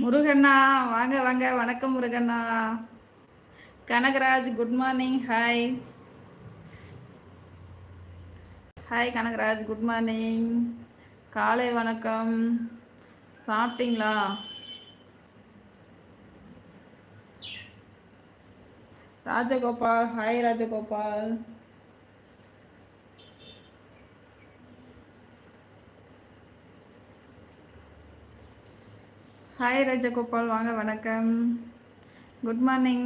முருகண்ணா வாங்க வாங்க. வணக்கம் முருகண்ணா. Kanagaraj good morning hi hi Kanagaraj. Good morning காலை வணக்கம். சாப்பிட்டீங்களா? ராஜகோபால். ஹாய் ராஜகோபால். ஹாய் ரஜகோபால் வாங்க வணக்கம். குட் மார்னிங்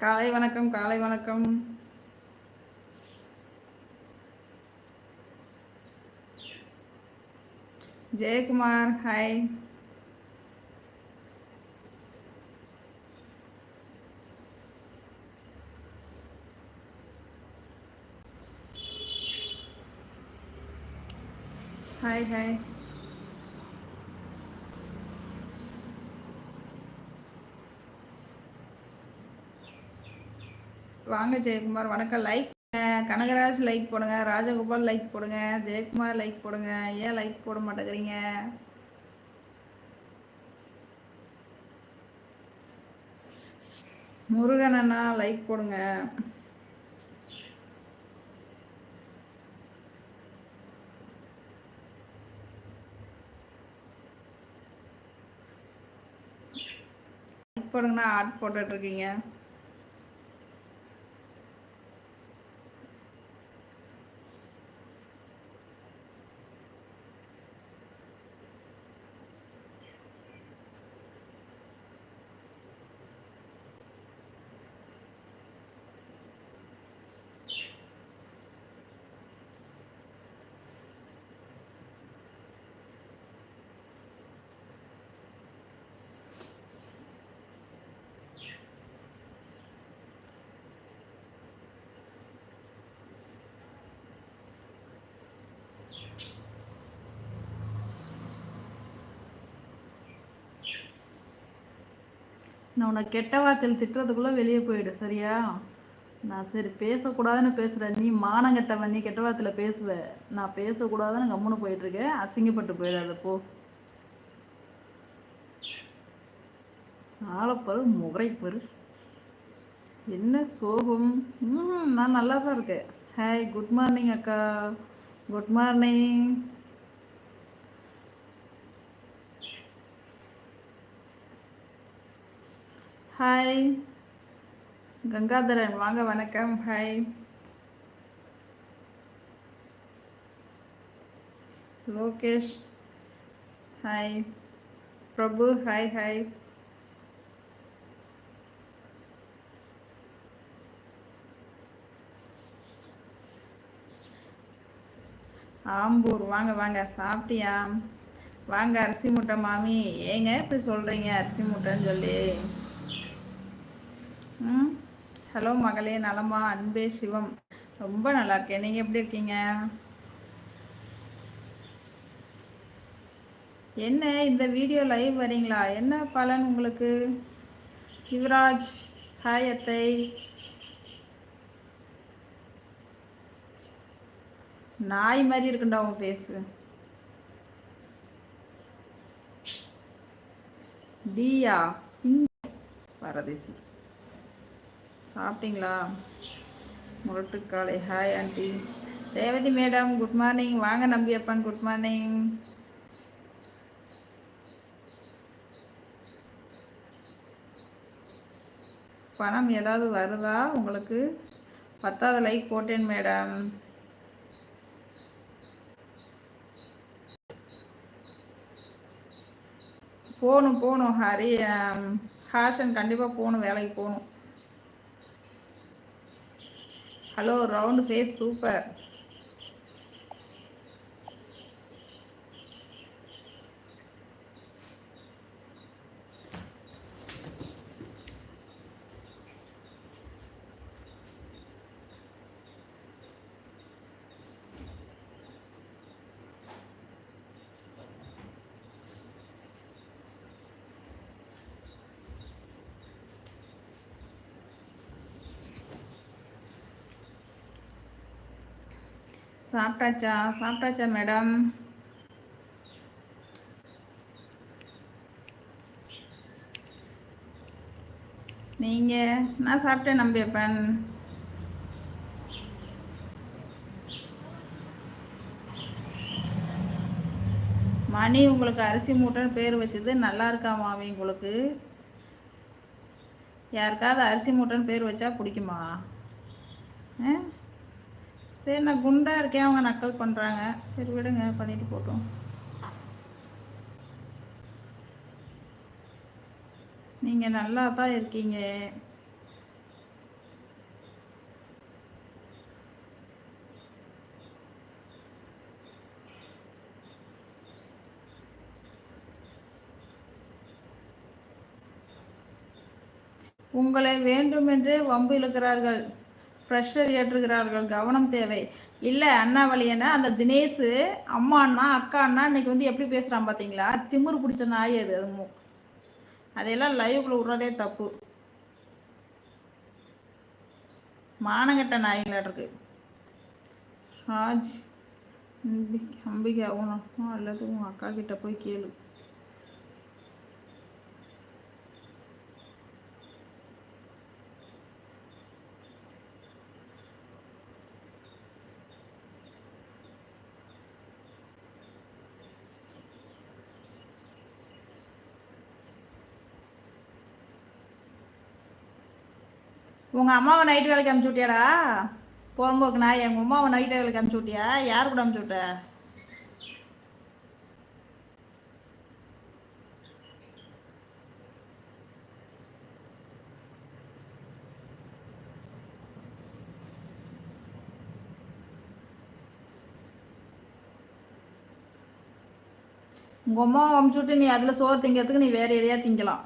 காலை வணக்கம் காலை வணக்கம். ஜெயக்குமார் ஹாய் ஹாய் ஹாய் வாங்க ஜெயக்குமார் வணக்கம். லைக் கனகராஜ் லைக் போடுங்க ராஜகோபால் லைக் போடுங்க ஜெயக்குமார் லைக் போடுங்க ஏன் லைக் போட மாட்டேங்கிறீங்க? முருகன் அண்ணா லைக் போடுங்க. லைக் போடுங்கண்ணா. ஆர்ட் போட்டுட்ருக்கீங்க நான் உன்னை கெட்ட வார்த்தையில் திட்டுறதுக்குள்ளே வெளியே போயிடு சரியா? நான் சரி பேசக்கூடாதுன்னு பேசுகிறேன் நீ மானம் கெட்டவன் நீ கெட்ட வார்த்தையில் பேசுவ. நான் பேசக்கூடாதுன்னு கம்முன்னு போயிட்டுருக்கேன். அசிங்கப்பட்டு போயிடாத போ. ஆளப்பரு முறைப்பரு. என்ன சோகம்? ம் நான் நல்லா தான் இருக்கேன். ஹாய் குட் மார்னிங் அக்கா. குட் மார்னிங் ஹாய் கங்காதரன் வாங்க வணக்கம். Hi Lokesh. Hi Prabhu hi hi Ambur வாங்க வாங்க சாப்பிட்டியா? வாங்க அரிசி முட்டை மாமி. ஏங்க இப்படி சொல்கிறீங்க அரிசி முட்டைன்னு சொல்லி? ம். ஹலோ மகளே நலமா? அன்பே சிவம். ரொம்ப நல்லா இருக்கேன். நீங்கள் எப்படி இருக்கீங்க? என்ன இந்த வீடியோ லைவ் வரீங்களா? என்ன பலன் உங்களுக்கு? யுவராஜ் ஹாய் அத்தை. நாய் மாதிரி இருக்குண்டா உன் பேசு டியா பிங்க் பரதேசி. சாப்பிட்டீங்களா? Murattu Kaalai. Hi aunty Revathi madam good morning வாங்க நம்பியப்பான் குட் மார்னிங் பணம் ஏதாவது வருதா உங்களுக்கு? பத்தாவது லைக் போட்டேன் மேடம். போகணும் போகணும் ஹரி. ஹாஷன் கண்டிப்பாக போகணும் வேலைக்கு போகணும். ஹலோ ரவுண்டு ஃபேஸ் சூப்பர் சாப்பிட்டாச்சா? சாப்பிட்டாச்சா மேடம்? நீங்கள் நான் சாப்பிட்டேன் நம்பியப்பன். மணி உங்களுக்கு அரிசி மூட்டைன்னு பேர் வச்சது. நல்லா இருக்கா மாமி உங்களுக்கு? யாருக்காவது அரிசி மூட்டைன்னு பேர் வச்சா பிடிக்குமா? ஆ? சரி நான் குண்டாக இருக்கேன் அவங்க நக்கல் பண்ணுறாங்க சரி விடுங்க பண்ணிட்டு போட்டோம். நீங்கள் நல்லா தான் இருக்கீங்க. உங்களை வேண்டுமென்றே வம்பு இழுக்கிறார்கள். ப்ரெஷர் ஏற்றுகிறார்கள் கவனம் தேவை. இல்லை அண்ணா அண்ணாவளியனா அந்த தினேஷ் அம்மா அண்ணா அக்கா அண்ணா இன்னைக்கு வந்து எப்படி பேசுகிறான் பார்த்தீங்களா? திமிரு பிடிச்ச நாய் அது அது அதையெல்லாம் லைவ்க்குள்ள விட்றதே தப்பு. மானங்கட்ட நாய்களாட்டு இருக்கு. ராஜ் அம்பிகா உனக்கும் அல்லது உன் அக்கா கிட்ட போய் கேளு. உங்கள் அம்மாவை நைட்டு வேலைக்கு அமுச்சு விட்டியாடா புறம்போக்கு நான் எங்கள் அம்மாவை நைட்டு வேலைக்கு அமுச்சு விட்டியா யார் கூட அமுச்சு விட்ட உங்கள் அம்மாவை அமுச்சு விட்டு நீ அதில் சோறு திங்கிறதுக்கு நீ வேறு எதையா திங்கலாம்?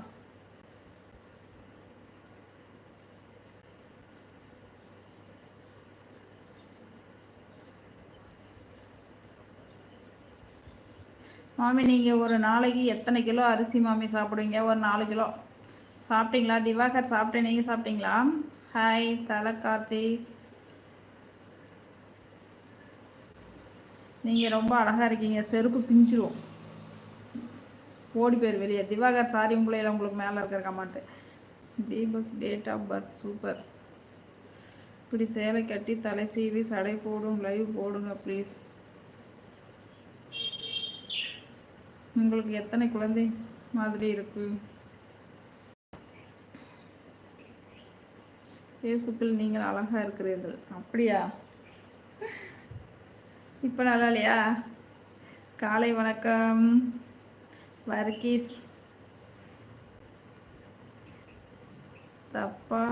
மாமி நீங்கள் ஒரு நாளைக்கு எத்தனை கிலோ அரிசி மாமி சாப்பிடுவீங்க? ஒரு நாலு கிலோ. சாப்பிட்டீங்களா? திவாகர் சாப்பிட்டேன். நீங்கள் சாப்பிட்டீங்களா? ஹாய் தலை கார்த்தி நீங்கள் ரொம்ப அழகாக இருக்கீங்க. செருப்பு பிஞ்சிரும். ஓடி போயிரு வெளியே. திவாகர் சாரி உங்களையில் உங்களுக்கு மேலே இருக்கிற கமாட்டு Deepak date of birth super இப்படி சேலை கட்டி தலை சீவி சடை போடும் லைவ் போடுங்க ப்ளீஸ் உங்களுக்கு எத்தனை குழந்தை மாதிரி இருக்கு? ஃபேஸ்புக்கில் நீங்கள் அழகா இருக்கிறீர்கள். அப்படியா? இப்போ நல்லா இல்லையா? காலை வணக்கம். வர்கீஸ். தப்பா?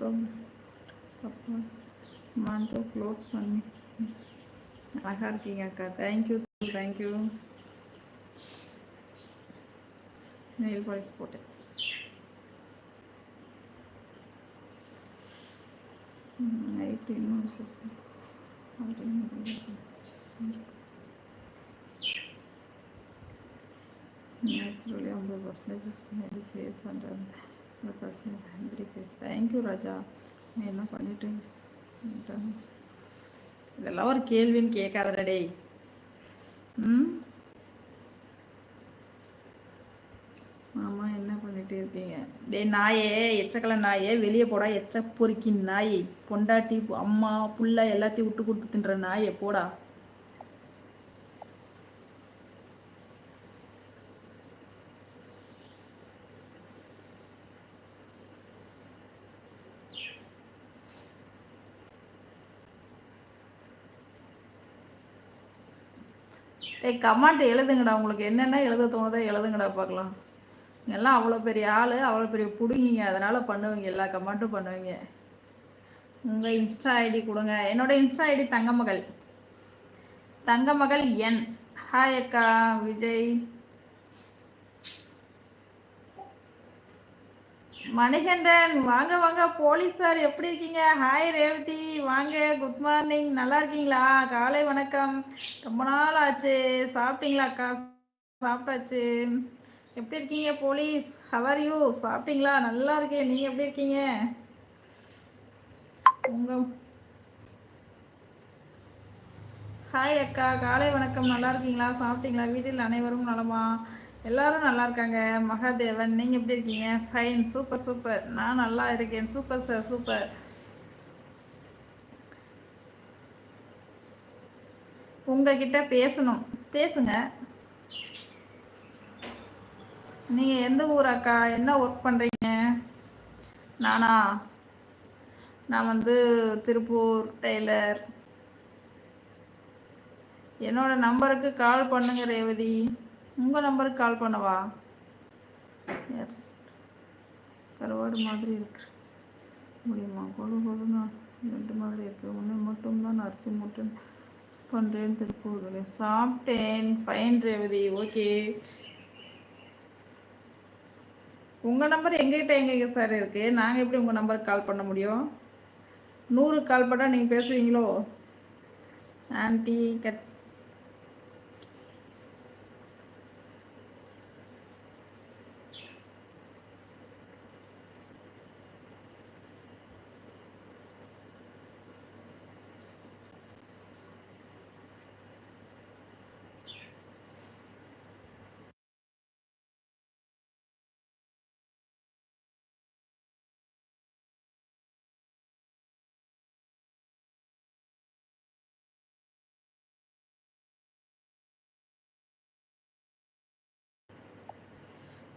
தப்பா? மாண்டோ க்ளோஸ் பண்ணி. அழகா இருக்கீங்க அக்கா. Thank you thank you nail polish போட்டேன் நைட்டு இன்னும் விசேஷம் நேச்சுரலி ஐம்பது பர்சன்டேஜ் மேபி ஃபேஸ் பண்ணுறேன் ஒரு percentage hundred face thank you Raja நீ என்ன பண்ணிட்டு இதெல்லாம் ஒரு கேள்வின்னு கேட்காதடா டேய் ம் ஆமாம் பண்ணிட்டு இருக்கீங்க. டேய் நாயே எச்சக்கலை நாயே வெளியே போடா எச்ச பொறுக்கி நாய். பொண்டாட்டி அம்மா புள்ள எல்லாத்தையும் விட்டு கொடுத்து தின்ற நாயே போடா. டேய் கமாண்ட் எழுதுங்கடா. உங்களுக்கு என்னென்ன எழுத தோணுதோ எழுதுங்கடா பார்க்கலாம். எல்லாம் அவ்வளோ பெரிய ஆள் அவ்வளோ பெரிய பிடுங்கிங்க. அதனால் பண்ணுவீங்க எல்லா கமெண்ட்டும் பண்ணுவீங்க. உங்கள் இன்ஸ்டா ஐடி கொடுங்க. என்னோட Insta ID Thangamagal. Thangamagal N. Hi அக்கா விஜய். மணிகண்டன் வாங்க வாங்க. போலீஸ் சார் எப்படி இருக்கீங்க? ஹாய் ரேவதி வாங்க. குட் மார்னிங் நல்லா இருக்கீங்களா? காலை வணக்கம். ரொம்ப நாள் ஆச்சு சாப்பிட்டீங்களா அக்கா? சாப்பிட்டாச்சு. எப்படி இருக்கீங்க போலீஸ்? ஹவர் யூ சாப்பிட்டீங்களா? நல்லா இருக்கேன். நீங்கள் எப்படி இருக்கீங்க? உங்க ஹாய் அக்கா. காலை வணக்கம். நல்லா இருக்கீங்களா? சாப்பிட்டீங்களா? வீட்டில் அனைவரும் நலமா? எல்லாரும் நல்லா இருக்காங்க. மகாதேவன் நீங்கள் எப்படி இருக்கீங்க? ஃபைன் சூப்பர் சூப்பர் நான் நல்லா இருக்கேன். சூப்பர் சார் சூப்பர் உங்ககிட்ட பேசணும். பேசுங்க. நீங்கள் எந்த ஊர் அக்கா என்ன ஒர்க் பண்ணுறீங்க நானா? நான் வந்து திருப்பூர் டெய்லர். என்னோட நம்பருக்கு கால் பண்ணுங்க ரேவதி. உங்கள் நம்பருக்கு கால் பண்ணவா? எஸ் கருவாடு மாதிரி இருக்கு. முடியுமா? கொழு கொழுன்னு ரெண்டு மாதிரி இருக்கு. ஒன்று மட்டும்தான் அரிசி மட்டும் பண்ணுறேன் திருப்பூர் சாப்பிட்டேன். ஃபைன் ரேவதி. ஓகே உங்கள் நம்பர் எங்ககிட்ட எங்கே சார் இருக்குது நாங்கள் எப்படி உங்கள் நம்பருக்கு கால் பண்ண முடியும்? நூறு கால் பண்ணால் நீங்கள் பேசுவீங்களோ? ஆன்டி கட்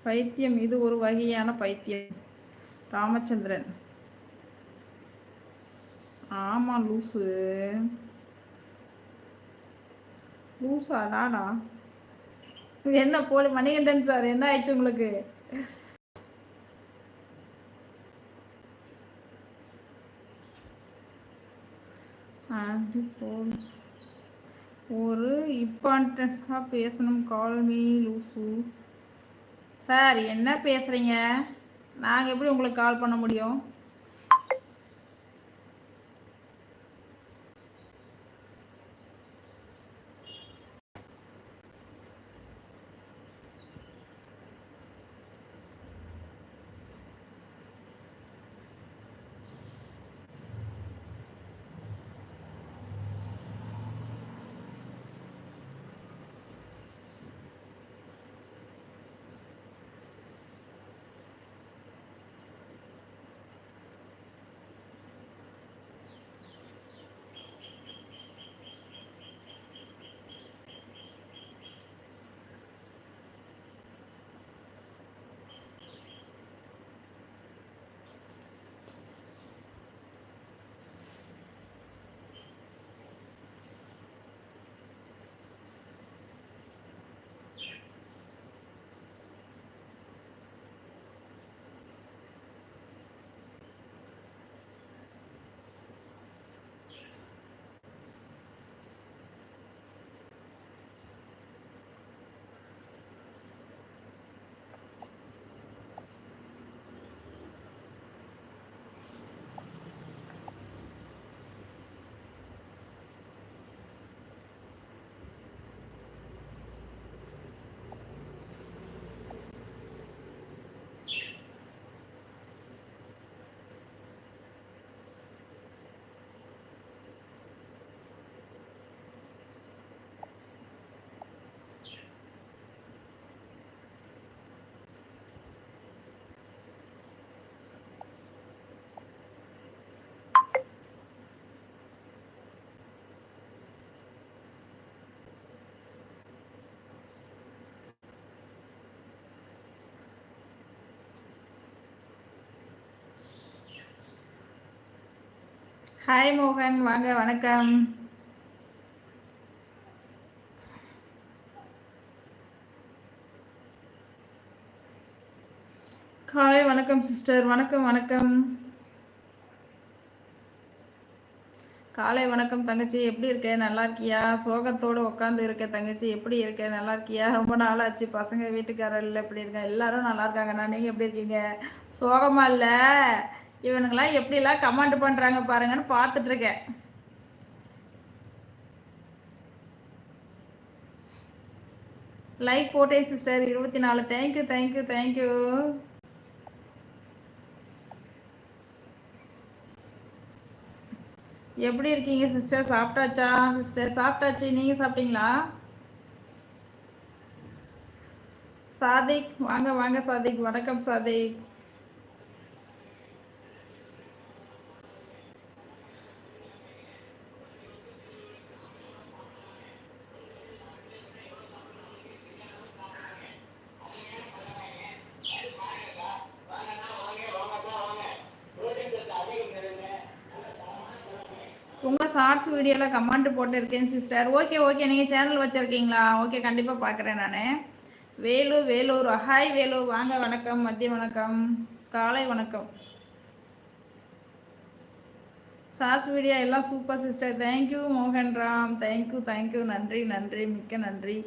பைத்தியம் இது ஒரு வகையான பைத்தியம். ராமச்சந்திரன். ஆமா லூசு. லூசா நானா என்ன போலி மணிகண்டன் சார் என்ன ஆயிடுச்சு உங்களுக்கு? ஒரு இம்பார்ட்டண்ட்டாக பேசணும் கால்மி லூசு. சார் என்ன பேசுகிறீங்க நாங்கள் எப்படி உங்களுக்கு கால் பண்ண முடியும்? ஹாய் மோகன் வாங்க வணக்கம். காலை வணக்கம் சிஸ்டர் வணக்கம் வணக்கம். காலை வணக்கம் தங்கச்சி. எப்படி இருக்க? நல்லா இருக்கியா? சோகத்தோடு உட்காந்து இருக்க தங்கச்சி. எப்படி இருக்க? நல்லா இருக்கியா? ரொம்ப நாள் ஆச்சு பசங்க வீட்டுக்காரர்கள் எப்படி இருக்க. எல்லாரும் நல்லா இருக்காங்கண்ணா. நீங்கள் எப்படி இருக்கீங்க? சோகமா இல்லை? இவனுங்களாம் எப்படிலாம் கமாண்ட் பண்ணுறாங்க பாருங்கன்னு பார்த்துட்டு இருக்கேன் லைக் போட்டேன் சிஸ்டர் இருபத்தி நாலு தேங்க்யூ தேங்க்யூ தேங்க்யூ எப்படி இருக்கீங்க சிஸ்டர் சாப்பிட்டாச்சா சிஸ்டர் சாப்பிட்டாச்சு. நீங்கள் சாப்பிட்டீங்களா? சாதிக் வாங்க வாங்க சாதிக். வணக்கம் சாதிக். ஷார்ட்ஸ் வீடியோவில் கமெண்ட் போட்டிருக்கேன் சிஸ்டர் ஓகே ஓகே நீங்கள் சேனல் வச்சுருக்கீங்களா? ஓகே கண்டிப்பாக பார்க்குறேன் நான். வேலு வேலூர். ஹாய் வேலு. வாங்க வணக்கம். மதிய வணக்கம். காலை வணக்கம். ஷார்ட்ஸ் வீடியோ எல்லாம் சூப்பர் சிஸ்டர் தேங்க்யூ மோகன் ராம் தேங்க்யூ தேங்க்யூ நன்றி நன்றி. மிக்க நன்றி.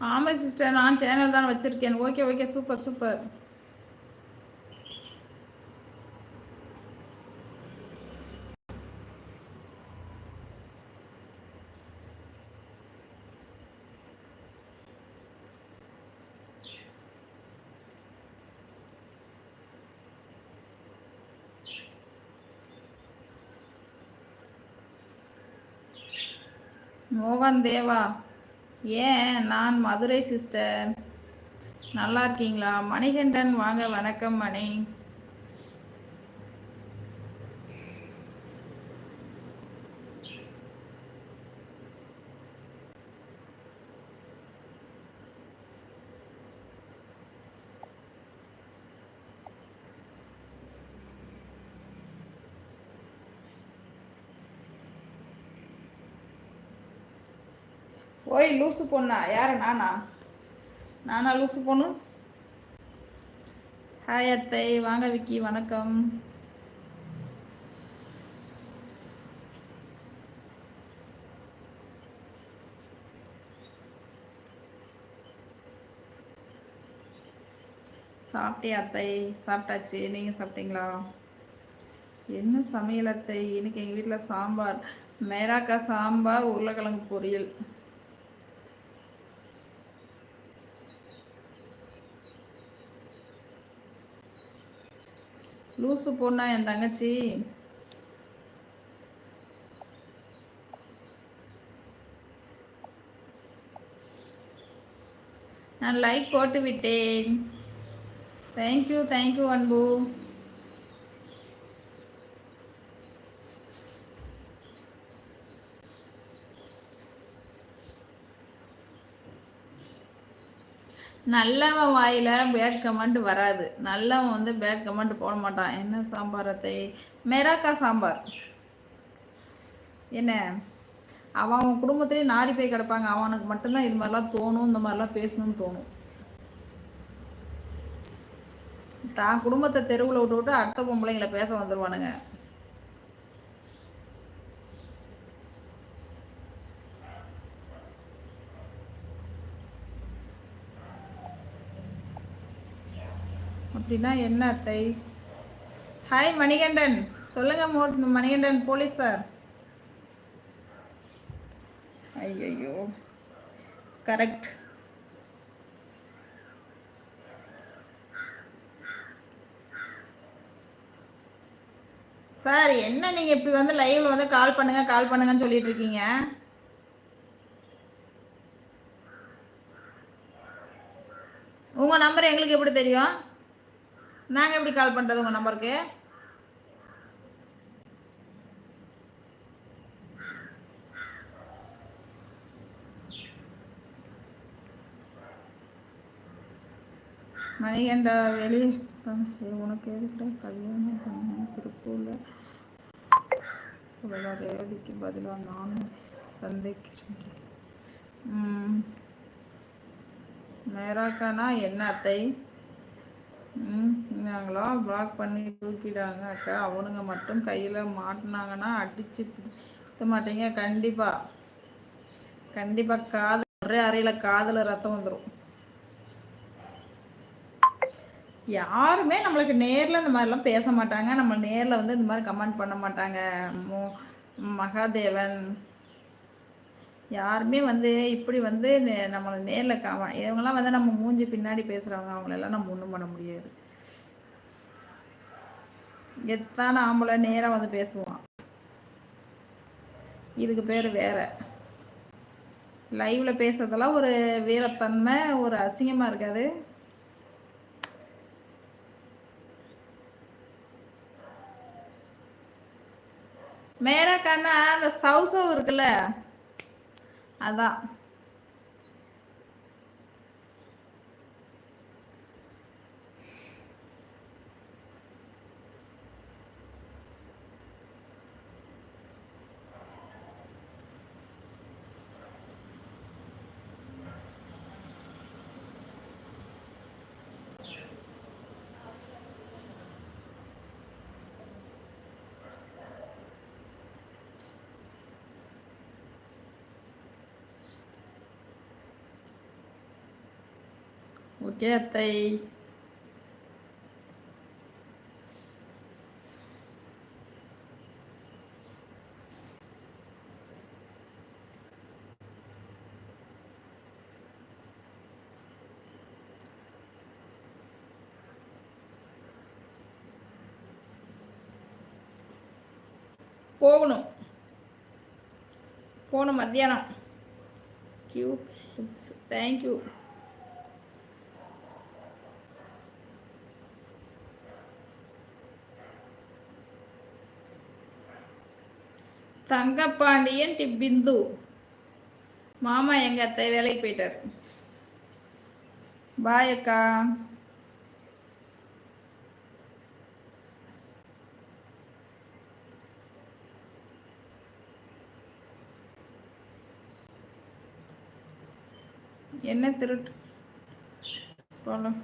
ஆமாம் சிஸ்டர் நான் சேனல் தான் வச்சுருக்கேன். ஓகே ஓகே சூப்பர் சூப்பர் மோகன் தேவா. ஏன்? நான் மதுரை சிஸ்டர் நல்லா இருக்கீங்களா? மணிகண்டன் வாங்க. வணக்கம் மணி. ஓய் லூசு பொண்ணா? யாரு நானா? நானா லூசு பொண்ணு? ஹாய் அத்தை வாங்க விக்கி வணக்கம். சாப்பிட்டே அத்தை? சாப்பிட்டாச்சு. நீங்கள் சாப்பிட்டீங்களா? என்ன சமையல் அத்தை? இன்னைக்கு எங்கள் வீட்டில் சாம்பார். மேராக்கா சாம்பார் உருளைக்கிழங்கு பொரியல். லூசு பொண்ணா என் தங்கச்சி. நான் லைக் போட்டு விட்டேன். தேங்க்யூ தேங்க்யூ அன்பு. நல்லவன் வாயில பேட் கமெண்ட் வராது. நல்லவன் வந்து பேட் கமெண்ட் போட மாட்டான். என்ன சாம்பாரத்தை மெராக்கா சாம்பார். என்ன? அவன் அவன் குடும்பத்திலே நாரி போய் கிடப்பாங்க. அவனுக்கு மட்டும்தான் இது மாதிரிலாம் தோணும் இந்த மாதிரிலாம் பேசணும்னு தோணும். தான் குடும்பத்தை தெருவில் விட்டு விட்டு அடுத்த பொம்பளைங்களை பேச வந்துடுவானுங்க அப்படின்னா என்ன அத்தை? ஹாய் மணிகண்டன். சொல்லுங்க மோ மணிகண்டன் போலீஸ் சார் ஐயோ கரெக்ட் சார் என்ன நீங்கள் இப்படி வந்து லைவில் வந்து கால் பண்ணுங்க கால் பண்ணுங்கன்னு சொல்லிட்டு இருக்கீங்க? உங்கள் நம்பர் எங்களுக்கு எப்படி தெரியும்? நாங்கள் எப்படி கால் பண்ணுறது உங்கள் நம்பருக்கு மணிகண்டா வெளி உனக்கு எதுக்குடா கல்யாணம் பண்ண திருப்பூரில். சொல்லலாம் ரேவதிக்கு பதிலாக நானும் சந்திக்கிறேன் ம். நேராக்கானா என்ன அத்தை? ம் நாங்களாம் பிளாக் பண்ணி தூக்கிட்டாங்க அக்கா. அவனுங்க மட்டும் கையில் மாட்டினாங்கன்னா அடித்து பிடித்த மாட்டீங்க. கண்டிப்பாக கண்டிப்பாக காதல் ஒரே அறையில் காதில் ரத்தம் வந்துடும் யாருமே நம்மளுக்கு நேரில் இந்த மாதிரிலாம் பேச மாட்டாங்க. நம்ம நேரில் வந்து இந்த மாதிரி கமெண்ட் பண்ண மாட்டாங்க. மோ மகாதேவன் யாருமே வந்து இப்படி வந்து நே- நம்மளை நேரில் காம இவங்கெல்லாம் வந்து நம்ம மூஞ்சி பின்னாடி பேசுகிறவங்க அவங்களெல்லாம் நம்ம ஒன்றும் பண்ண முடியாது. எத்தான ஆம்பளை நேராக வந்து பேசுவான். இதுக்கு பேர் வேற. லைவ்ல பேசுறதெல்லாம் ஒரு வீரத்தன்மை ஒரு அசிங்கமாக இருக்காது. மேரா கண்ணா அந்த சவுசவ் இருக்குல்ல? அதான் ஓகே அத்தை போகணும். போகணும் மத்தியானம். Q thank you Thangapandian T Bindu. மாமா எங்க அத்தை வேலைக்கு போயிட்டார். பாய் அக்கா. என்ன திருட்டு? போலாம்.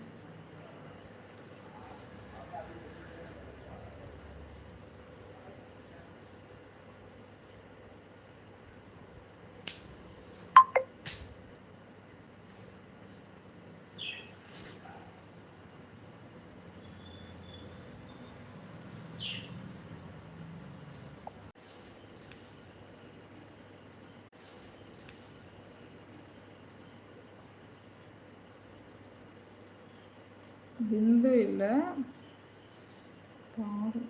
பிந்து இல்லை. பாரு.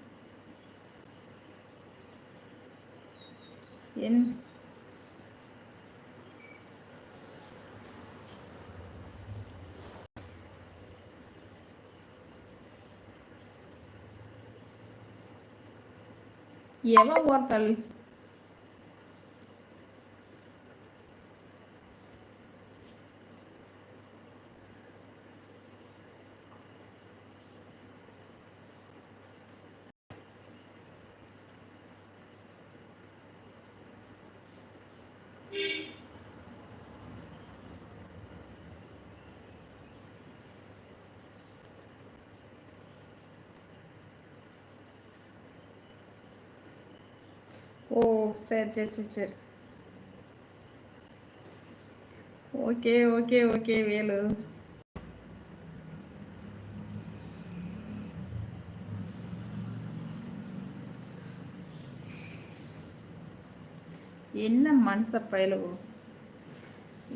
என் எவன் ஒருத்தல்? ஓ சரி சரி சரி சரி. Okay okay okay Velu. என்ன மனுஷ பயலுவோ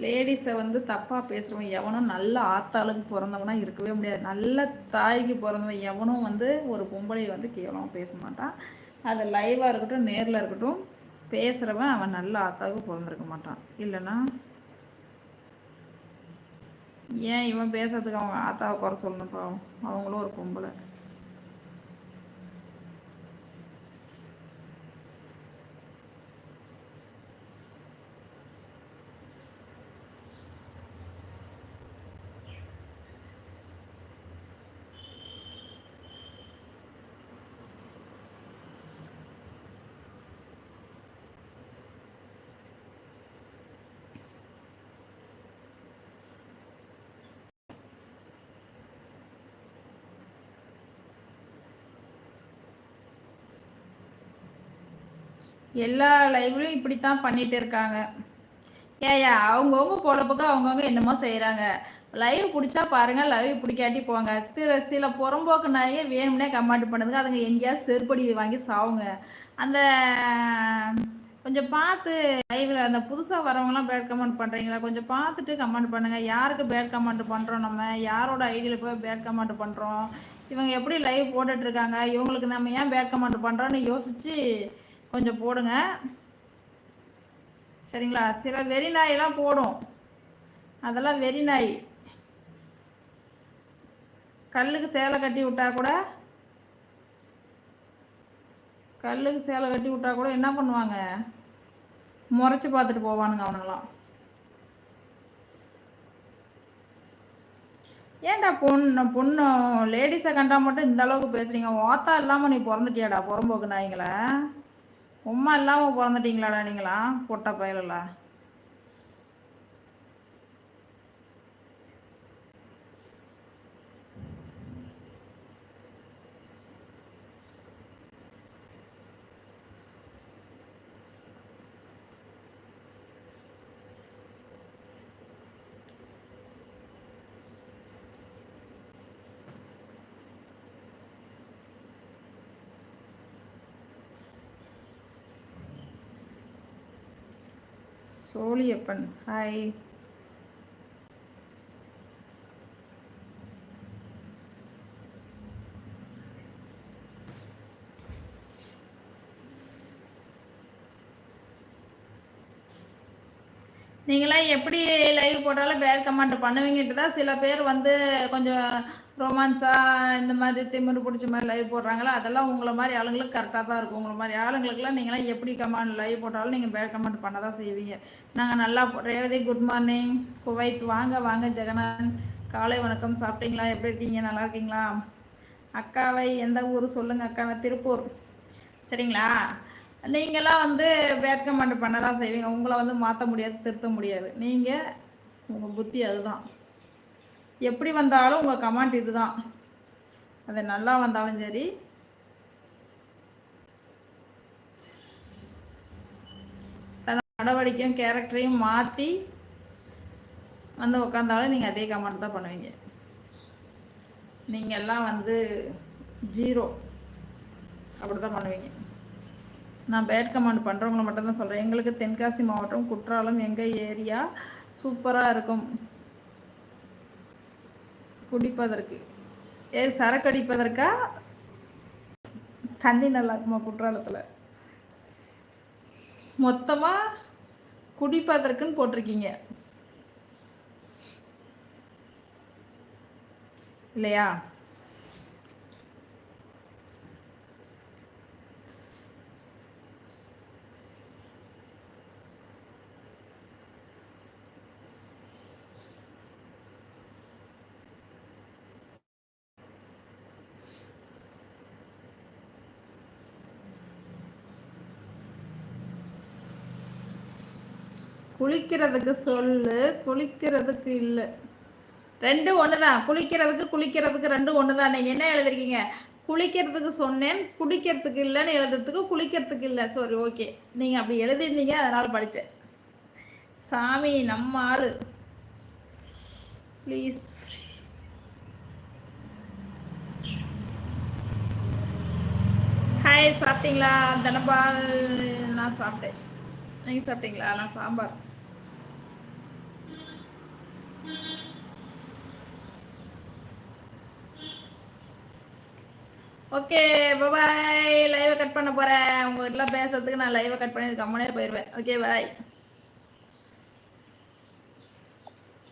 லேடிஸை வந்து தப்பாக பேசுகிறவன் எவனும் நல்ல ஆத்தாளுக்கு பிறந்தவனா இருக்கவே முடியாது. நல்ல தாய்க்கு பிறந்தவன் எவனும் வந்து ஒரு பொம்பளையை வந்து கேவலமாக பேச மாட்டான். அது லைவாக இருக்கட்டும் நேரில் இருக்கட்டும் பேசுகிறவன் அவன் நல்ல ஆத்தாவுக்கு பிறந்திருக்க மாட்டான். இல்லைன்னா ஏன் இவன் பேசுறதுக்கு அவங்க ஆத்தாவை குறை சொல்லணும் பாவம்? அவங்களும் ஒரு பொம்பளை. எல்லா லைவ்லையும் இப்படித்தான் பண்ணிட்டு இருக்காங்க. ஏயா அவங்கவுங்க பொழப்புக்கு அவங்கவுங்க என்னமோ செய்கிறாங்க லைவ் பிடிச்சா பாருங்க லைவ் பிடிக்காட்டி போங்க. திரு சில புறம்போக்கு நாயே வேணும்னே கமெண்ட் பண்ணுதுங்க அதுங்க எங்கேயாவது செருப்படி வாங்கி சாவுங்க. அந்த கொஞ்சம் பார்த்து லைவில் அந்த புதுசாக வரவங்களாம் பேட் கமெண்ட் பண்ணுறீங்களா கொஞ்சம் பார்த்துட்டு கமெண்ட் பண்ணுங்கள் யாருக்கு பேட் கமெண்ட் பண்ணுறோம் நம்ம? யாரோட ஐடியில் போய் பேட் கமெண்ட் பண்ணுறோம் இவங்க எப்படி லைவ் போட்டுட்ருக்காங்க இவங்களுக்கு நம்ம ஏன் பேட் கமெண்ட் பண்ணுறோன்னு யோசித்து கொஞ்சம் போடுங்க. சரிங்களா? சில வெறி நாயெல்லாம் போடும். அதெல்லாம் வெறி நாய். கல்லுக்கு சேலை கட்டி விட்டா கூட கல்லுக்கு சேலை கட்டி விட்டா கூட என்ன பண்ணுவாங்க? முறைச்சி பார்த்துட்டு போவானுங்க அவனுங்களாம் ஏன்டா பொண்ணு பொண்ணு லேடிஸை கண்டா மட்டும் இந்த அளவுக்கு பேசுறீங்க? ஓத்தா இல்லாமல் நீ பிறந்துட்டியாடா புறம்போக்கு நாய்ங்களா? உம்மா இல்லாமல் பிறந்துட்டீங்களாடா நீங்களா? பொட்ட பயலா சோழியப்பன். ஹாய் நீங்களாம் எப்படி லைவ் போட்டாலும் பேர் கமெண்ட் பண்ணுவீங்கன்ட்டு தான் சில பேர் வந்து கொஞ்சம் ரொமான்ஸாக இந்த மாதிரி திமிரு பிடிச்ச மாதிரி லைவ் போடுறாங்களோ? அதெல்லாம் உங்களை மாதிரி ஆளுங்களுக்கு கரெக்டாக தான் இருக்கும். உங்களை மாதிரி ஆளுங்களுக்குலாம் நீங்களாம் எப்படி கமெண்ட் லைவ் போட்டாலும் நீங்கள் பேர் கமெண்ட் பண்ண தான் செய்வீங்க. நாங்கள் நல்லா ரேவதி குட் மார்னிங் குவைத் வாங்க வாங்க ஜெகநாதன். காலை வணக்கம். சாப்பிட்டீங்களா? எப்படி இருக்கீங்க? நல்லா இருக்கீங்களா? அக்காவை எந்த ஊர் சொல்லுங்கள் அக்காவை திருப்பூர். சரிங்களா? நீங்களாம் வந்து பேட் கமெண்ட் பண்ண தான் செய்வீங்க. உங்களை வந்து மாற்ற முடியாது திருத்த முடியாது. நீங்கள் உங்கள் புத்தி அதுதான். எப்படி வந்தாலும் உங்கள் கமெண்ட் இதுதான். அது நல்லா வந்தாலும் சரி. தன் நடவடிக்கையும் கேரக்டரையும் மாற்றி வந்து உட்காந்தாலும் நீங்கள் அதே கமெண்ட் தான் பண்ணுவீங்க. நீங்கள் எல்லாம் வந்து ஜீரோ அப்படி தான் பண்ணுவீங்க. நான் பேட் கமாண்ட் பண்ணுறவங்கள மட்டும்தான் சொல்கிறேன் எங்களுக்கு தென்காசி மாவட்டம் குற்றாலம் எங்கள் ஏரியா சூப்பராக இருக்கும். குடிப்பதற்கு. ஏ சரக்கு அடிப்பதற்கா? தண்ணி நல்லா இருக்குமா குற்றாலத்தில்? மொத்தமாக குடிப்பதற்குன்னு போட்டிருக்கீங்க. இல்லையா? குளிக்கிறதுக்கு சொல்லு குளிக்கிறதுக்கு இல்லை. ரெண்டு ஒன்று தான் குளிக்கிறதுக்கு குளிக்கிறதுக்கு ரெண்டு ஒன்று தான் நீங்கள் என்ன எழுதிருக்கீங்க? குளிக்கிறதுக்கு சொன்னேன் குடிக்கிறதுக்கு இல்லைன்னு எழுதுறதுக்கு குளிக்கிறதுக்கு இல்லை. சரி ஓகே. நீங்கள் அப்படி எழுதிருந்தீங்க அதனால் படித்தேன் சாமி நம்ம ஆள். ப்ளீஸ் ஹாய் சாப்பிட்டீங்களா? தனபால் நான் சாப்பிட்டேன். நீங்கள் சாப்பிட்டீங்களா? நான் சாம்பார். ஓகே பாய் லைவை கட் பண்ண போகிறேன் உங்ககிட்டலாம் பேசுறதுக்கு நான் லைவை கட் பண்ணிட்டு கம்மனே போயிடுவேன் ஓகே பாய்